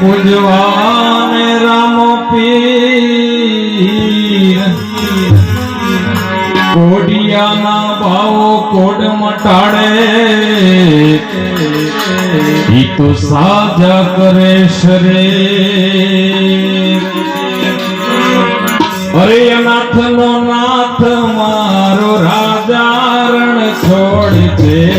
પૂજવાને રામો પીર. કોડિયાના ભાવો કોડ મટાડે. ઈ તો સાજા કરે શરે અરે નાથ નો નાથ મારો રાજારણ છોડ છે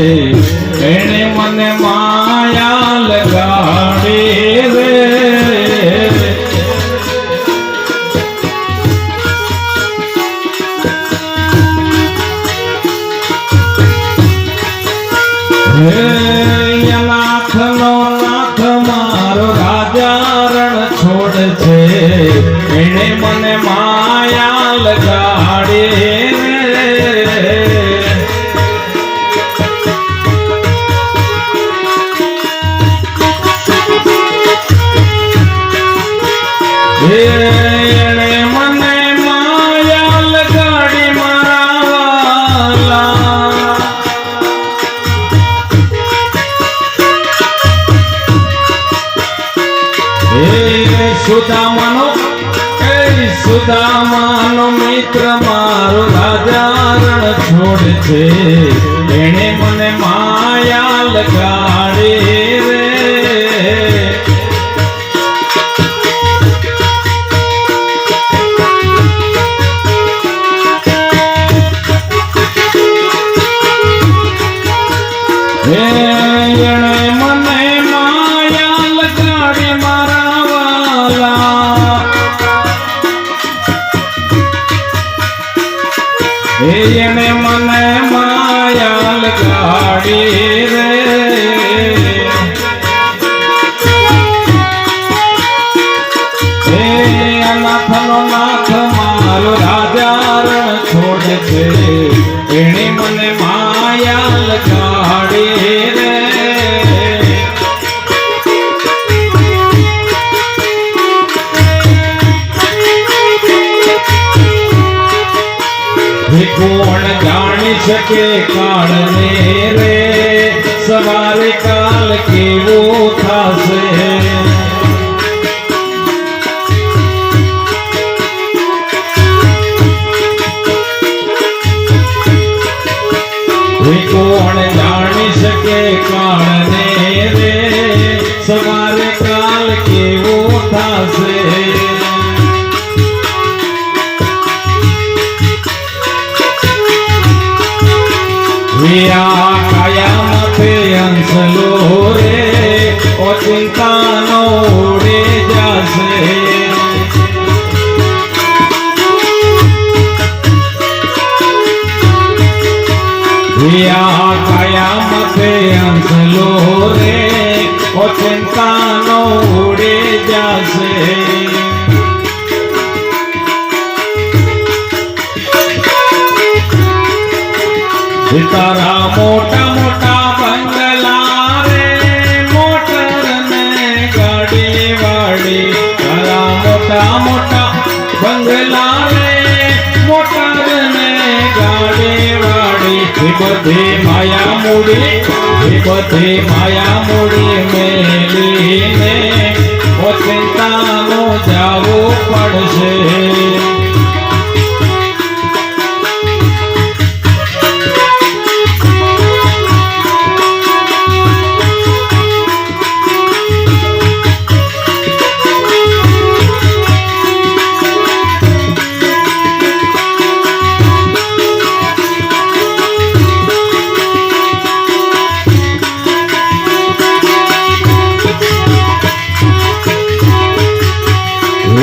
હે સુદામાનો એ સુદામાનો મિત્ર મારો રાજા રણ છોડ છે. એણે મને માયા લગાડી. એણે મને માયા લગાડી રે. હે અનાથનો નાથ મારો રાજા રણ કોણ જાણી શકે કાળને રે? સવારે કાલ કેવો થશે? કોણ જાણી શકે કાળને રે? સવારે વિયા કાયા માથે અંસલો રે ઓ ચિંતાનો ઉડે જાશે. તારા મોટા મોટા એ બધી માયા મૂડી એ બધી માયા મૂડી મેલીને ઓ ચિંતાનો જાવું પડશે.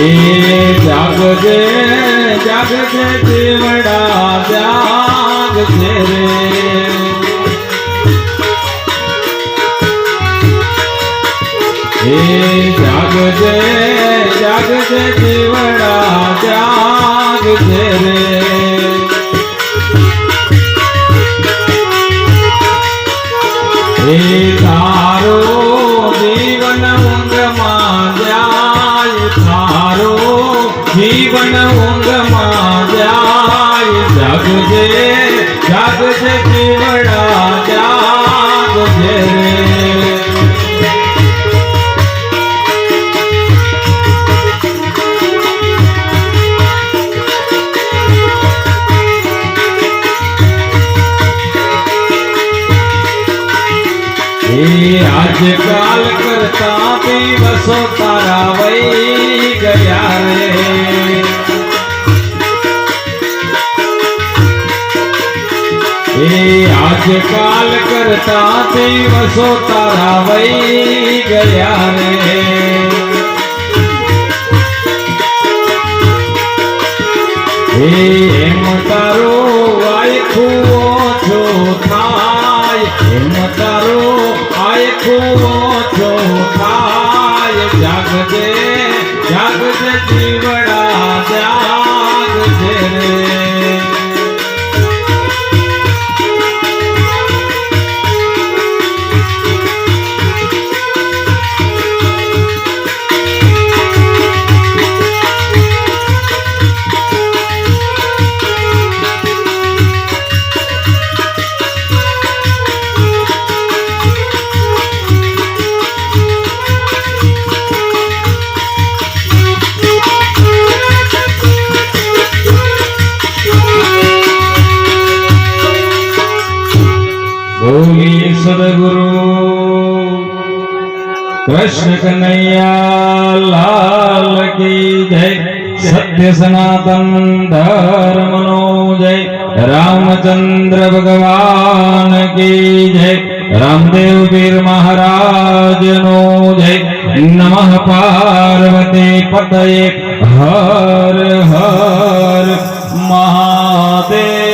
જાગજે જાગજે દેવડા જાગજે રે. હે જાગજે જાગજે દેવડા જાગજે રે. જીવન ઊંઘમાં જાય જાગજે हे आजकाल करता बसो तारा वही गया रे। हे आजकाल करता दिवसो तारा वही गया रे। हे જીવડા ત્યાગ રે કૃષ્ણ કનૈયા, લાલ કી જય, સત્ય સનાતન ધર્મનો જય, રામચંદ્ર ભગવાન કી જય, રામદેવ પીર મહારાજનો જય, નમઃ પાર્વતી પતયે, હર હર મહાદેવ.